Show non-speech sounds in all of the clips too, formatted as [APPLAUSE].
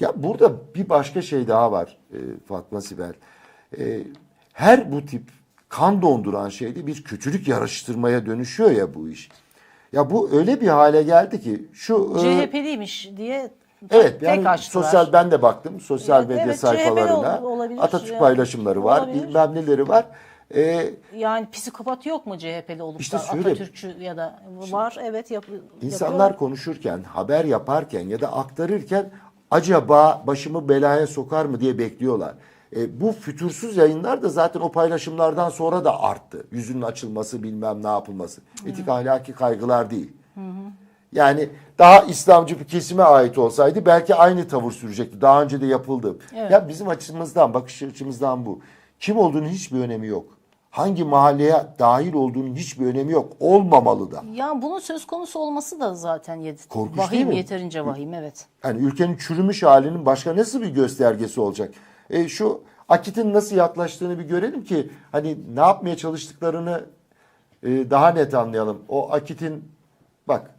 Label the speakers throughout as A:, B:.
A: Ya burada bir başka şey daha var e, Fatma Sibel. E, her bu tip kan donduran şeyde bir kötülük yarıştırmaya dönüşüyor ya bu iş. Ya bu öyle bir hale geldi ki şu e,
B: CHP'liymiş diye
A: Evet
B: tek
A: yani
B: açtılar.
A: sosyal ben de baktım sosyal
B: Evet,
A: medya
B: evet,
A: sayfalarına
B: ol- olabilir.
A: Atatürk
B: Yani
A: paylaşımları var
B: olabilir.
A: bilmem neleri var. E,
B: Yani psikopat yok mu CHP'li olup
A: İşte
B: da
A: şöyle-
B: Atatürkçü ya da var evet yap,
A: İnsanlar
B: yapıyorlar.
A: konuşurken, haber yaparken ya da aktarırken acaba başımı belaya sokar mı diye bekliyorlar. E, bu fütursuz yayınlar da zaten o paylaşımlardan sonra da arttı. Yüzünün açılması bilmem ne yapılması. Etik ahlaki kaygılar değil. Yani daha İslamcı bir kesime ait olsaydı belki aynı tavır sürecekti. Daha önce de yapıldı.
B: Evet.
A: Ya bizim açımızdan, bakış açımızdan bu. Kim olduğunun hiçbir önemi yok. Hangi mahalleye dahil olduğunun hiçbir önemi yok. Olmamalı da.
B: Ya bunun söz konusu olması da zaten yet-
A: Korkunç değil
B: vahim
A: mi?
B: yeterince vahim evet.
A: Yani ülkenin çürümüş halinin başka nasıl bir göstergesi olacak? E, şu Akit'in nasıl yaklaştığını bir görelim ki hani ne yapmaya çalıştıklarını e, daha net anlayalım. O Akit'in bak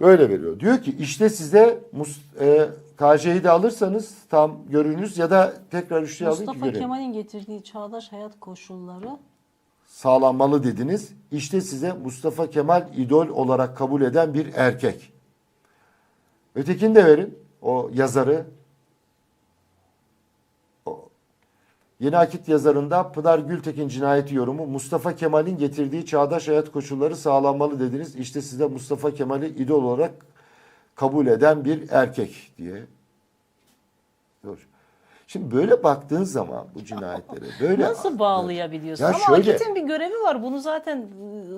A: böyle veriyor. Diyor ki işte size mus, e, KJ'yi de alırsanız tam görünüz ya da tekrar üçlüye alayım ki
B: Mustafa
A: görelim.
B: Kemal'in getirdiği çağdaş hayat koşulları
A: Sağlanmalı dediniz. İşte size Mustafa Kemal idol olarak kabul eden bir erkek. Ötekini de verin. O yazarı. O Yeni Akit yazarında Pınar Gültekin cinayeti yorumu Mustafa Kemal'in getirdiği çağdaş hayat koşulları sağlanmalı dediniz. İşte size Mustafa Kemal'i idol olarak kabul eden bir erkek diye. Dur. Şimdi böyle baktığın zaman bu cinayetlere [LAUGHS] böyle
B: nasıl bağlayabiliyorsun?
A: Ya
B: Ama
A: şöyle-
B: Akit'in bir görevi var. Bunu zaten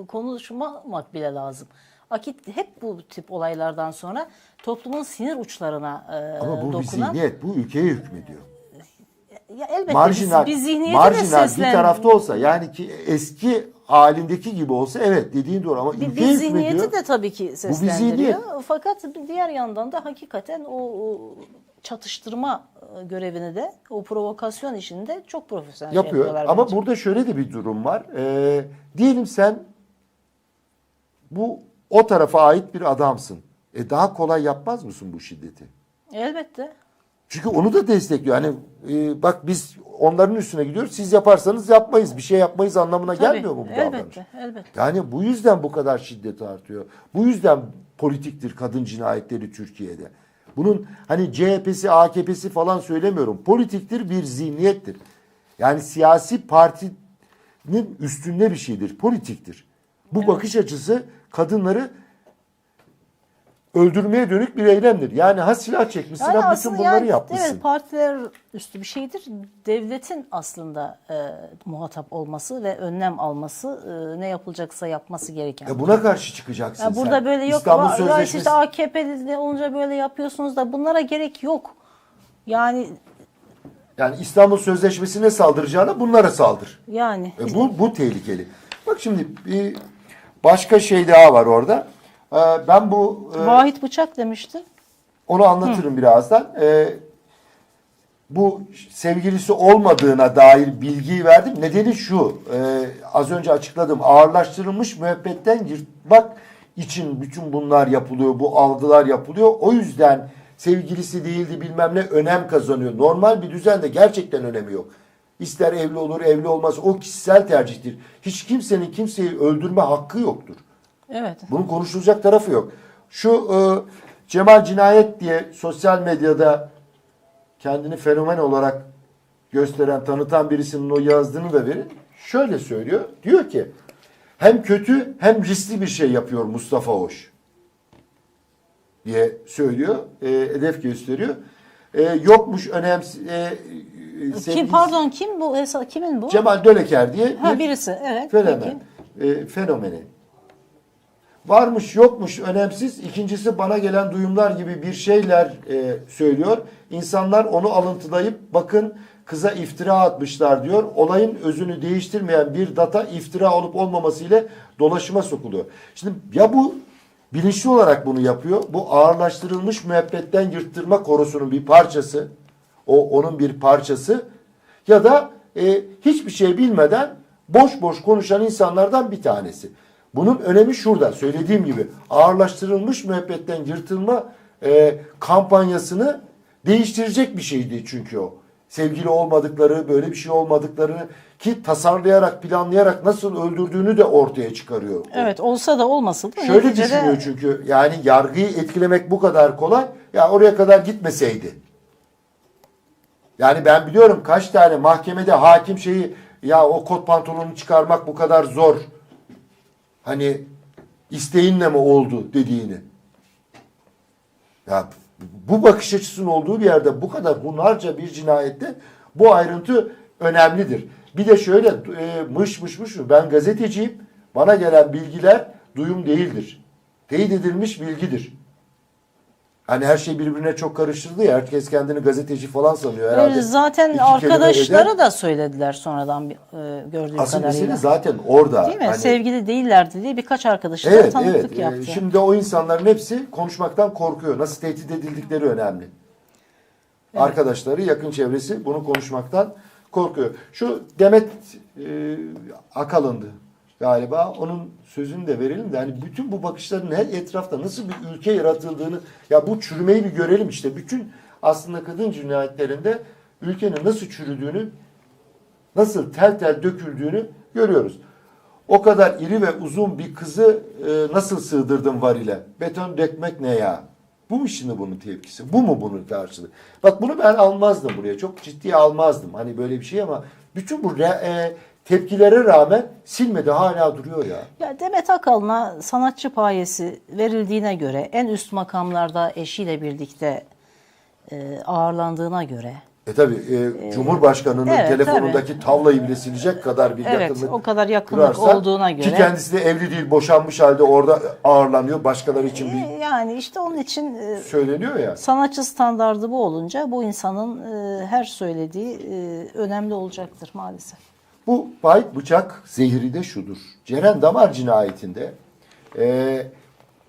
B: e, konuşmamak bile lazım. Akit hep bu tip olaylardan sonra toplumun sinir uçlarına e,
A: Ama bu bir
B: dokunan.
A: zihniyet, bu ülkeye hükmediyor.
B: Ya elbette
A: Marjinal,
B: biz, biz zihniyeti de
A: marjinal bir tarafta olsa yani ki eski halindeki gibi olsa evet dediğin doğru ama
B: Bir, bir zihniyeti de tabii ki seslendiriyor. Fakat bir diğer yandan da hakikaten o, o çatıştırma e, görevini de o provokasyon işini de çok profesyonel
A: yapıyor.
B: yapıyorlar
A: Ama
B: bence.
A: burada şöyle de bir durum var. Ee, diyelim sen bu o tarafa ait bir adamsın. E daha kolay yapmaz mısın bu şiddeti?
B: Elbette.
A: Çünkü onu da destekliyor. Hani e, bak biz onların üstüne gidiyoruz. Siz yaparsanız yapmayız. Bir şey yapmayız anlamına
B: Tabii,
A: gelmiyor mu bu davranış?
B: elbette, elbette.
A: Yani bu yüzden bu kadar şiddet artıyor. Bu yüzden politiktir kadın cinayetleri Türkiye'de. Bunun hani CHP'si, AKP'si falan söylemiyorum. Politiktir bir zihniyettir. Yani siyasi partinin üstünde bir şeydir. Politiktir. Bu bakış açısı kadınları öldürmeye dönük bir eylemdir. Yani ha silah çekmişsin ha bütün bunları
B: yani,
A: yapmışsın.
B: Evet partiler üstü bir şeydir. Devletin aslında e, muhatap olması ve önlem alması, e, ne yapılacaksa yapması gereken.
A: Ya buna karşı çıkacaksın
B: Ya
A: sen.
B: burada böyle yok.
A: İstanbul
B: var
A: Sözleşmesi
B: işte AKP'li olunca böyle yapıyorsunuz da bunlara gerek yok. Yani
A: yani İstanbul Sözleşmesi'ne saldıracağına bunlara saldır.
B: yani
A: E bu, bu tehlikeli. Bak şimdi bir başka şey daha var orada. Ee, ben bu e,
B: Vahit Bıçak demiştin.
A: onu anlatırım birazdan. Ee, bu sevgilisi olmadığına dair bilgiyi verdim. Nedeni şu. e, az önce açıkladım. Ağırlaştırılmış müebbetten yırtmak için bütün bunlar yapılıyor. Bu algılar yapılıyor. O yüzden sevgilisi değildi bilmem ne önem kazanıyor. Normal bir düzende gerçekten önemi yok. İster evli olur evli olmaz o kişisel tercihtir. Hiç kimsenin kimseyi öldürme hakkı yoktur.
B: Evet.
A: Bunun konuşulacak tarafı yok. Şu e, Cemal Cinayet diye sosyal medyada kendini fenomen olarak gösteren, tanıtan birisinin o yazdığını da verin. Şöyle söylüyor. Diyor ki hem kötü hem riskli bir şey yapıyor Mustafa Hoş diye söylüyor. E, hedef gösteriyor. E, yokmuş önemsiz. E, e,
B: Kim
A: sevgilisi-
B: pardon kim bu kimin bu?
A: Cemal Döleker diye
B: ha
A: bir
B: birisi evet.
A: fenomen. E, fenomeni. Varmış yokmuş önemsiz. İkincisi bana gelen duyumlar gibi bir şeyler e, söylüyor. İnsanlar onu alıntılayıp bakın kıza iftira atmışlar diyor. Olayın özünü değiştirmeyen bir data iftira olup olmaması ile dolaşıma sokuluyor. Şimdi ya bu bilinçli olarak bunu yapıyor. Bu ağırlaştırılmış müebbetten yırttırma korusunun bir parçası. O onun bir parçası. Ya da e, hiçbir şey bilmeden boş boş konuşan insanlardan bir tanesi. Bunun önemi şurada. Söylediğim gibi ağırlaştırılmış müebbetten yırtılma e, kampanyasını değiştirecek bir şeydi çünkü o. Sevgili olmadıkları, böyle bir şey olmadıklarını ki tasarlayarak, planlayarak nasıl öldürdüğünü de ortaya çıkarıyor.
B: Evet olsa da olmasa da
A: Şöyle
B: neticede-
A: düşünüyor çünkü yani yargıyı etkilemek bu kadar kolay. Ya oraya kadar gitmeseydi. Yani ben biliyorum kaç tane mahkemede hakim şeyi ya o kot pantolonu çıkarmak bu kadar zor. Hani isteğinle mi oldu dediğini. Ya bu bakış açısının olduğu bir yerde bu kadar hunharca bir cinayette bu ayrıntı önemlidir. Bir de şöyle e, mış mış mış ben gazeteciyim. Bana gelen bilgiler duyum değildir. Teyit edilmiş bilgidir. Hani her şey birbirine çok karıştırdı ya. Herkes kendini gazeteci falan sanıyor herhalde.
B: Ee, Zaten
A: İki
B: arkadaşları da söylediler sonradan e, gördüğüm
A: Asıl
B: kadarıyla.
A: mesele zaten orada.
B: Değil mi?
A: Hani-
B: Sevgili değillerdi diye birkaç arkadaşı da
A: Evet,
B: tanıklık
A: evet. Ee,
B: yaptı.
A: Şimdi o insanların hepsi konuşmaktan korkuyor. Nasıl tehdit edildikleri önemli. Arkadaşları, yakın çevresi bunu konuşmaktan korkuyor. Şu Demet e, Akalın'dı galiba. Onun sözünü de verelim de hani bütün bu bakışların her etrafta nasıl bir ülke yaratıldığını ya bu çürümeyi bir görelim işte. Bütün aslında kadın cinayetlerinde ülkenin nasıl çürüdüğünü nasıl tel tel döküldüğünü görüyoruz. O kadar iri ve uzun bir kızı e, nasıl sığdırdın varile? Beton dökmek ne ya? Bu mu şimdi bunun tepkisi? Bu mu bunun karşılığı? Bak bunu ben almazdım buraya. Çok ciddiye almazdım. Hani böyle bir şey ama bütün bu re- e, tepkilere rağmen silmedi hala duruyor ya.
B: Ya Demet Akalın'a sanatçı payesi verildiğine göre en üst makamlarda eşiyle birlikte e, ağırlandığına göre
A: E tabi e, Cumhurbaşkanı'nın
B: evet,
A: telefonundaki tavlayı bile silecek kadar bir
B: Evet,
A: yakınlık
B: o kadar yakınlık
A: kurarsan,
B: olduğuna
A: Ki
B: göre-
A: kendisi de evli değil boşanmış halde orada ağırlanıyor. Başkaları için bir
B: E, yani işte onun için e,
A: söyleniyor ya.
B: sanatçı standardı bu olunca bu insanın e, her söylediği e, önemli olacaktır maalesef.
A: Bu bayit bıçak zehri de şudur. Ceren Damar cinayetinde e,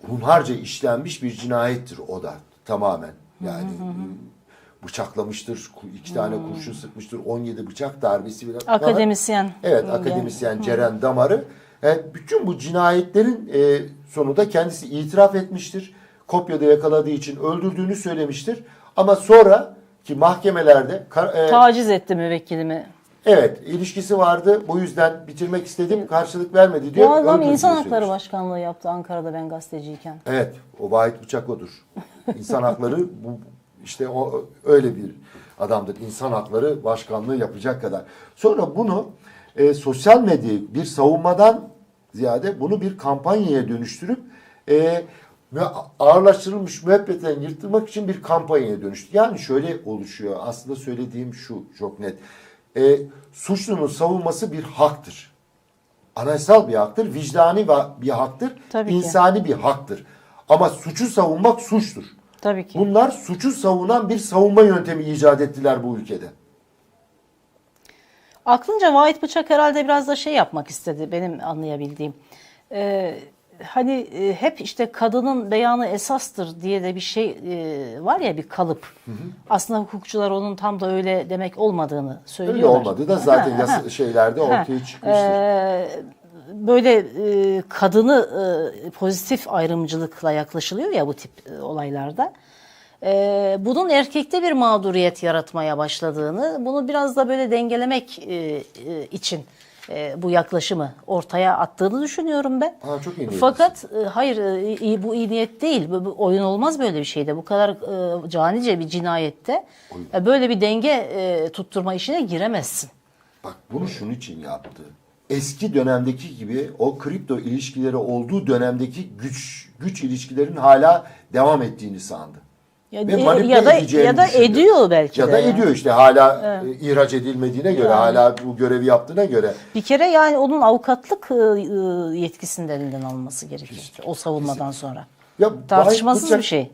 A: hunharca işlenmiş bir cinayettir o da tamamen. Yani e, bıçaklamıştır, iki tane kurşun sıkmıştır, 17 bıçak darbesi bile.
B: Akademisyen.
A: Evet,
B: Yani,
A: akademisyen Ceren Damar'ı. E, bütün bu cinayetlerin e, sonunda kendisi itiraf etmiştir. Kopyada yakaladığı için öldürdüğünü söylemiştir. Ama sonra ki mahkemelerde e,
B: Taciz etti müvekkilimi.
A: Evet, ilişkisi vardı. Bu yüzden bitirmek istedim. Karşılık vermedi diyor.
B: Bu adam
A: öldürdüğünü
B: insan hakları
A: söylemiş.
B: başkanlığı yaptı Ankara'da ben gazeteciyken.
A: Evet, o vahit bıçak odur. İnsan hakları bu işte o öyle bir adamdır. İnsan hakları başkanlığı yapacak kadar. Sonra bunu e, sosyal medyayı bir savunmadan ziyade bunu bir kampanyaya dönüştürüp e, ağırlaştırılmış müebbetten yırtılmak için bir kampanyaya dönüştü. Yani şöyle oluşuyor. Aslında söylediğim şu çok net. E, suçlunun savunması bir haktır. Anayasal bir haktır, vicdani bir haktır,
B: Tabii ki.
A: insani bir haktır. Ama suçu savunmak suçtur.
B: Tabii ki.
A: Bunlar suçu savunan bir savunma yöntemi icat ettiler bu ülkede.
B: Aklınca Vahit Bıçak herhalde biraz da şey yapmak istedi benim anlayabildiğim. Ee, hani e, hep işte kadının beyanı esastır diye de bir şey e, var ya bir kalıp. Aslında hukukçular onun tam da öyle demek olmadığını
A: Öyle
B: söylüyorlar.
A: olmadı da zaten
B: Ha,
A: şeylerde ortaya çıkmıştır.
B: ee, böyle e, kadını e, pozitif ayrımcılıkla yaklaşılıyor ya bu tip e, olaylarda. Ee, bunun erkekte bir mağduriyet yaratmaya başladığını, bunu biraz da böyle dengelemek e, e, için e, bu yaklaşımı ortaya attığını düşünüyorum ben.
A: Ha, çok iyi.
B: Fakat e, hayır e, iyi, bu iyi niyet değil. Bu, bu oyun olmaz böyle bir şeyde. Bu kadar e, canice bir cinayette e, böyle bir denge e, tutturma işine giremezsin.
A: Bak bunu şunun için yaptı. Eski dönemdeki gibi o kripto ilişkileri olduğu dönemdeki güç güç ilişkilerin hala devam ettiğini sandı.
B: Ya,
A: Ve manipüle
B: ya da ya da ediyor belki
A: Ya
B: de.
A: da
B: yani.
A: ediyor işte hala e, ihraç edilmediğine göre, hala bu görevi yaptığına göre.
B: Bir kere yani onun avukatlık e, e, yetkisinin de elinden alınması gerekir. O savunmadan sonra.
A: Ya
B: Tartışmasız
A: Vahit
B: bir şey.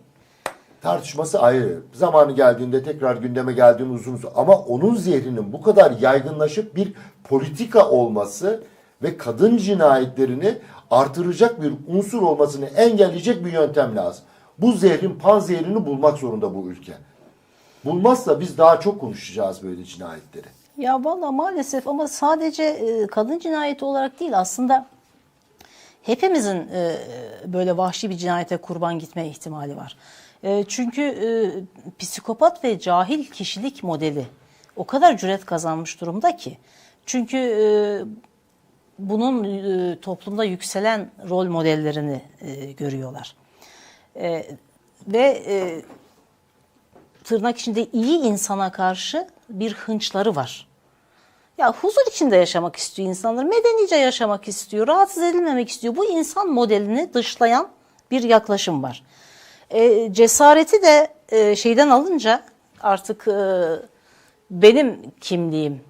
A: Tartışması ayrı. Zamanı geldiğinde tekrar gündeme geldiğinde uzun uzun. Ama onun zehrinin bu kadar yaygınlaşıp bir politika olması ve kadın cinayetlerini artıracak bir unsur olmasını engelleyecek bir yöntem lazım. Bu zehrin pan zehrini bulmak zorunda bu ülke. Bulmazsa biz daha çok konuşacağız böyle cinayetleri.
B: Ya valla maalesef ama sadece e, kadın cinayeti olarak değil aslında hepimizin e, böyle vahşi bir cinayete kurban gitme ihtimali var. E, çünkü psikopat ve cahil kişilik modeli o kadar cüret kazanmış durumda ki. Çünkü bunun toplumda yükselen rol modellerini görüyorlar. E, ve e, tırnak içinde iyi insana karşı bir hınçları var. Ya huzur içinde yaşamak istiyor insanlar, medenice yaşamak istiyor, rahatsız edilmemek istiyor. Bu insan modelini dışlayan bir yaklaşım var. E, cesareti de e, şeyden alınca artık e, benim kimliğim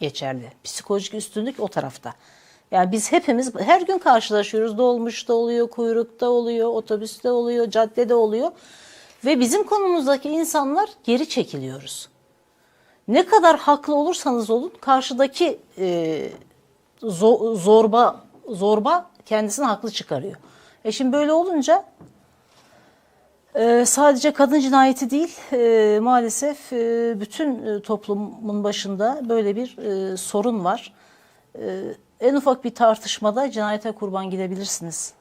B: geçerli. Psikolojik üstünlük o tarafta. Yani biz hepimiz her gün karşılaşıyoruz. Dolmuşta oluyor, kuyrukta oluyor, otobüste oluyor, caddede oluyor. Ve bizim konumuzdaki insanlar geri çekiliyoruz. Ne kadar haklı olursanız olun karşıdaki e, zo- zorba zorba kendisini haklı çıkarıyor. E şimdi böyle olunca e, sadece kadın cinayeti değil e, maalesef e, bütün e, toplumun başında böyle bir e, sorun var. E, en ufak bir tartışmada cinayete kurban gidebilirsiniz.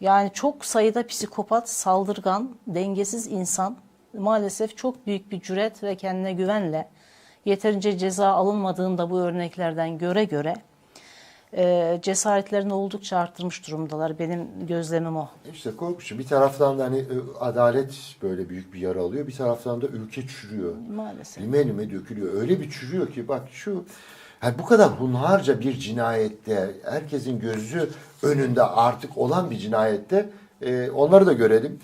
B: Yani çok sayıda psikopat, saldırgan, dengesiz insan maalesef çok büyük bir cüret ve kendine güvenle yeterince ceza alınmadığında bu örneklerden göre göre e, cesaretlerini oldukça arttırmış durumdalar. Benim gözlemim o.
A: İşte korkunç. Bir taraftan da hani e, adalet böyle büyük bir yara alıyor. Bir taraftan da ülke çürüyor.
B: Maalesef.
A: Lime lime dökülüyor. Öyle bir çürüyor ki bak şu yani bu kadar hunharca bir cinayette herkesin gözü önünde artık olan bir cinayette e, onları da görelim.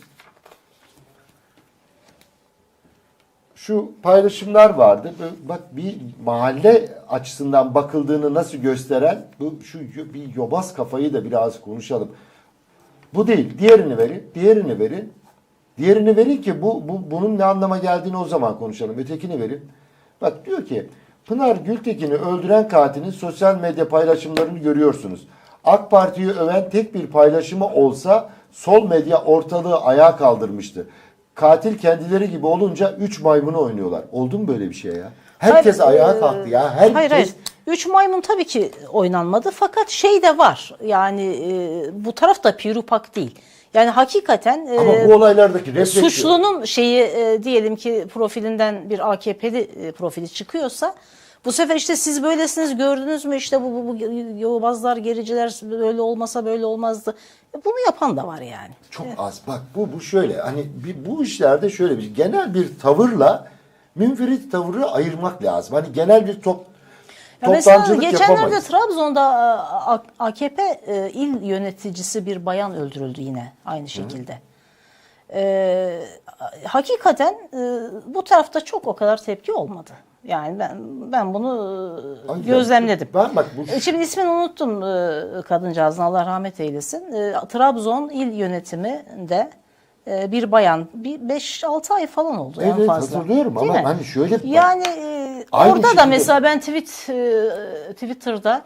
A: Şu paylaşımlar vardı. Bak bir mahalle açısından bakıldığını nasıl gösteren bu şu bir yobaz kafayı da biraz konuşalım. Bu değil. Diğerini verin. Diğerini verin. Diğerini verin ki bu, bu bunun ne anlama geldiğini o zaman konuşalım. Ötekini verin. Bak diyor ki Pınar Gültekin'i öldüren katilin sosyal medya paylaşımlarını görüyorsunuz. AK Parti'yi öven tek bir paylaşımı olsa sol medya ortalığı ayağa kaldırmıştı. Katil kendileri gibi olunca üç maymunu oynuyorlar. Oldu mu böyle bir şey ya? Herkes
B: Hayır,
A: ayağa
B: e,
A: kalktı ya. Herkes
B: Hayır hayır. Üç maymun tabii ki oynanmadı fakat şey de var. Yani e, bu taraf da pirupak değil. Yani hakikaten e,
A: ama bu olaylardaki refleksiyon.
B: suçlunun şeyi e, diyelim ki profilinden bir AKP'li e, profili çıkıyorsa bu sefer işte siz böylesiniz gördünüz mü işte bu, bu, bu yobazlar gericiler böyle olmasa böyle olmazdı. E, Bunu yapan da var yani.
A: Çok az. Bak bu bu şöyle hani bir, bu işlerde şöyle bir genel bir tavırla münferit tavırı ayırmak lazım. Hani genel bir top
B: Ya mesela geçenlerde
A: yapamayız.
B: Trabzon'da e, AKP e, il yöneticisi bir bayan öldürüldü yine aynı şekilde. E, hakikaten e, bu tarafta çok o kadar tepki olmadı. Yani ben ben bunu
A: Ay,
B: gözlemledim.
A: Ben bak bu
B: Şimdi ismini unuttum kadıncağızın Allah rahmet eylesin. Trabzon il yönetiminde bir bayan bir 5-6 ay falan oldu en
A: Evet,
B: fazla.
A: hatırlıyorum
B: Değil
A: ama
B: mi?
A: hani şöyle
B: yani e,
A: Aynı
B: orada da mesela ben tweet e, Twitter'da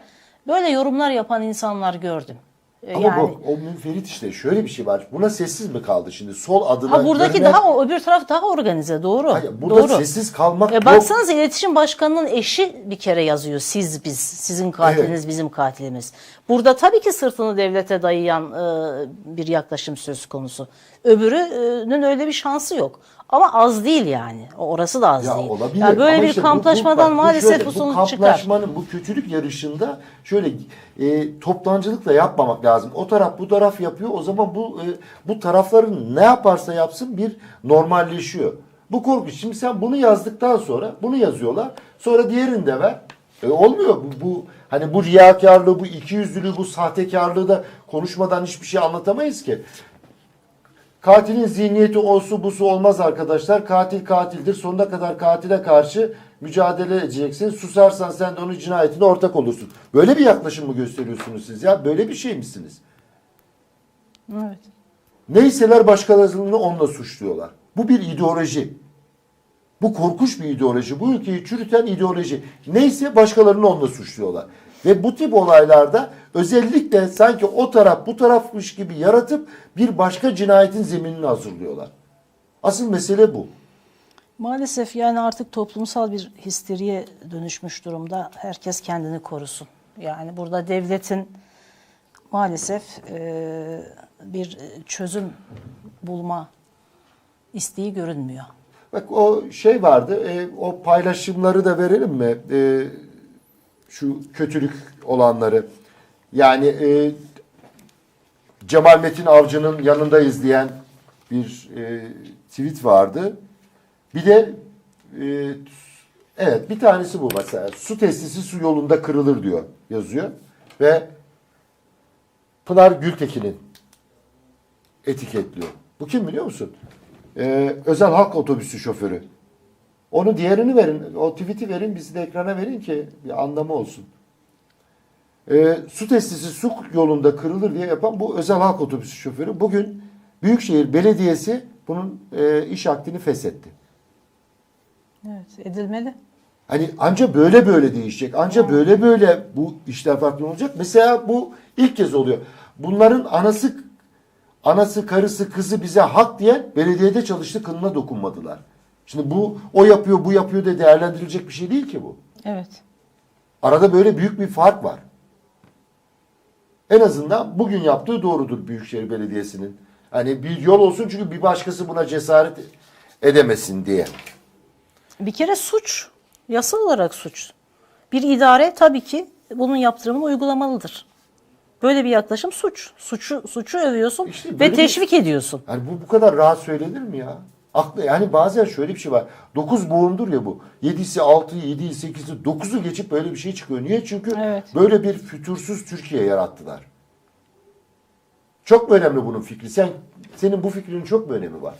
B: böyle yorumlar yapan insanlar gördüm. E,
A: ama
B: yani
A: bu o münferit işte şöyle bir şey var. Buna sessiz mi kaldı şimdi? Sol adına
B: ha buradaki
A: görünen-
B: daha öbür taraf daha organize doğru.
A: Hayır, burada
B: doğru.
A: sessiz kalmak
B: E,
A: yok.
B: baksanıza iletişim başkanının eşi bir kere yazıyor. Siz biz, sizin katiliniz
A: Evet.
B: bizim katilimiz. Burada tabii ki sırtını devlete dayayan e, bir yaklaşım söz konusu. Öbürünün öyle bir şansı yok. Ama az değil yani. Orası da az
A: Ya
B: değil.
A: olabilir.
B: Yani böyle
A: Ama
B: bir
A: işte bu- bu-
B: kamplaşmadan
A: bak bu
B: maalesef
A: şöyle,
B: bu sonuç
A: Bu
B: çıkar.
A: kamplaşmanın bu kötülük yarışında şöyle e, toptancılıkla yapmamak lazım. O taraf bu taraf yapıyor. O zaman bu e, bu tarafların ne yaparsa yapsın bir normalleşiyor. Bu korku. Şimdi sen bunu yazdıktan sonra bunu yazıyorlar. Sonra diğerini de ver. E, olmuyor bu, bu hani bu riyakarlığı, bu ikiyüzlülüğü, bu sahtekarlığı da konuşmadan hiçbir şey anlatamayız ki. Katilin zihniyeti olsu busu olmaz arkadaşlar. Katil katildir. Sonuna kadar katile karşı mücadele edeceksin. Susarsan sen de onun cinayetine ortak olursun. Böyle bir yaklaşım mı gösteriyorsunuz siz ya? Böyle bir şey misiniz?
B: Evet.
A: Neyseler başkalarını onunla suçluyorlar. Bu bir ideoloji. Bu korkunç bir ideoloji. Bu ülkeyi çürüten ideoloji. Neyse başkalarını onunla suçluyorlar. Ve bu tip olaylarda özellikle sanki o taraf bu tarafmış gibi yaratıp bir başka cinayetin zeminini hazırlıyorlar. Asıl mesele bu.
B: Maalesef yani artık toplumsal bir histeriye dönüşmüş durumda. Herkes kendini korusun. Yani burada devletin maalesef e, bir çözüm bulma isteği görünmüyor.
A: Bak o şey vardı. e, o paylaşımları da verelim mi? E, şu kötülük olanları. Yani e, Cemal Metin Avcı'nın yanındayız diyen bir e, tweet vardı. Bir de e, evet bir tanesi bu mesela. Su testisi su yolunda kırılır diyor yazıyor. Ve Pınar Gültekin'in etiketliyor. Bu kim biliyor musun? Ee, özel halk otobüsü şoförü. Onun diğerini verin. O tweet'i verin. Bizi de ekrana verin ki bir anlamı olsun. Ee, su testisi su yolunda kırılır diye yapan bu özel halk otobüsü şoförü. Bugün Büyükşehir Belediyesi bunun e, iş akdini feshetti.
B: Evet, edilmeli.
A: Hani anca böyle böyle değişecek. Anca böyle böyle bu işler farklı olacak. Mesela bu ilk kez oluyor. Bunların anası anası, karısı, kızı bize hak diye belediyede çalıştı kılına dokunmadılar. Şimdi bu o yapıyor, bu yapıyor diye değerlendirilecek bir şey değil ki bu.
B: Evet.
A: Arada böyle büyük bir fark var. En azından bugün yaptığı doğrudur Büyükşehir Belediyesi'nin. Hani bir yol olsun çünkü bir başkası buna cesaret edemesin diye.
B: Bir kere suç, yasal olarak suç. Bir idare tabii ki bunun yaptırımını uygulamalıdır. Böyle bir yaklaşım suç. Suçu suçu övüyorsun
A: İşte
B: ve
A: böyle bir-
B: teşvik ediyorsun.
A: Yani bu bu kadar rahat söylenir mi ya? Aklı, yani bazen şöyle bir şey var. 9 boğumdur ya bu. 7'si 6, 7'yi 8'i 9'u geçip böyle bir şey çıkıyor. Niye? Çünkü
B: Evet.
A: böyle bir fütursuz Türkiye yarattılar. Çok mu önemli bunun fikri? Sen senin bu fikrinin çok mu önemi var?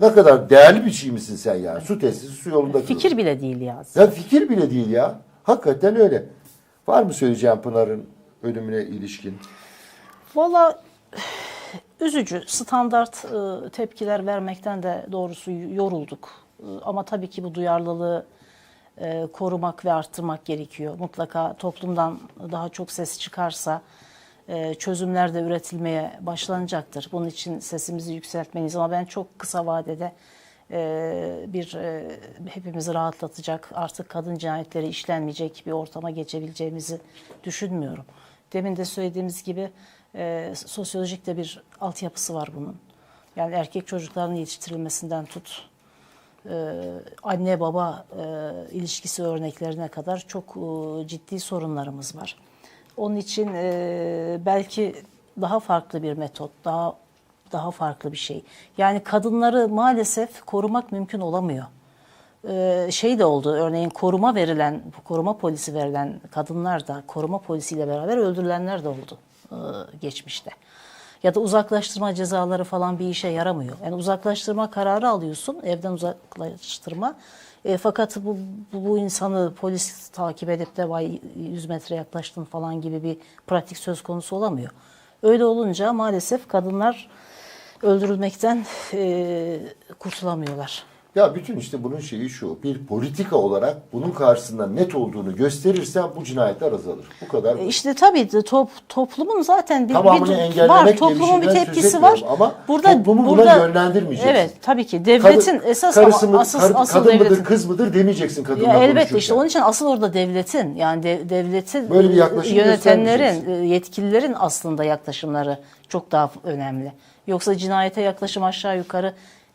A: Ne kadar değerli bir şey misin sen ya? Su testisi su yolunda kırılır.
B: Fikir bile değil ya.
A: Ya fikir bile değil ya. Hakikaten öyle. Var mı söyleyeceğim Pınar'ın ölümüne ilişkin?
B: Valla üzücü. Standart e, tepkiler vermekten de doğrusu yorulduk. E, ama tabii ki bu duyarlılığı e, korumak ve arttırmak gerekiyor. Mutlaka toplumdan daha çok ses çıkarsa e, çözümler de üretilmeye başlanacaktır. Bunun için sesimizi yükseltmeliyiz ama ben çok kısa vadede e, bir e, hepimizi rahatlatacak, artık kadın cinayetleri işlenmeyecek bir ortama geçebileceğimizi düşünmüyorum. Demin de söylediğimiz gibi e, sosyolojik de bir altyapısı var bunun. Yani erkek çocukların yetiştirilmesinden tut, e, anne baba e, ilişkisi örneklerine kadar çok e, ciddi sorunlarımız var. Onun için e, belki daha farklı bir metot, daha daha farklı bir şey. Yani kadınları maalesef korumak mümkün olamıyor. Ee, şey de oldu örneğin koruma verilen, koruma polisi verilen kadınlar da koruma polisiyle beraber öldürülenler de oldu geçmişte. Ya da uzaklaştırma cezaları falan bir işe yaramıyor. Yani uzaklaştırma kararı alıyorsun, evden uzaklaştırma. E, fakat bu, bu, bu insanı polis takip edip de vay 100 metre yaklaştın falan gibi bir pratik söz konusu olamıyor. Öyle olunca maalesef kadınlar öldürülmekten e, kurtulamıyorlar.
A: Ya bütün işte bunun şeyi şu. Bir politika olarak bunun karşısında net olduğunu gösterirsen bu cinayetler azalır. Bu kadar.
B: E İşte tabii top, toplumun zaten bir, bir var. Toplumun bir, tepkisi var.
A: ama
B: burada
A: toplumu buna
B: burada
A: yönlendirmeyeceksin.
B: Evet tabii ki devletin
A: Kadın-
B: esas
A: karısı mı,
B: asıl
A: kar-
B: asıl
A: kadın
B: devletin.
A: mıdır kız mıdır demeyeceksin kadınla
B: Ya elbette işte onun için asıl orada devletin yani de- devletin
A: Böyle bir
B: yönetenlerin, e, yetkililerin aslında yaklaşımları çok daha önemli. Yoksa cinayete yaklaşım aşağı yukarı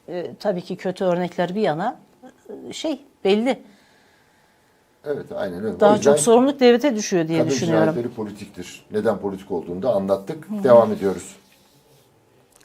B: e, tabii ki kötü örnekler bir yana e, şey belli.
A: Evet aynen öyle.
B: Daha çok sorumluluk devlete düşüyor diye
A: kadın
B: düşünüyorum.
A: cinayetleri politiktir. Neden politik olduğunu da anlattık. Devam ediyoruz.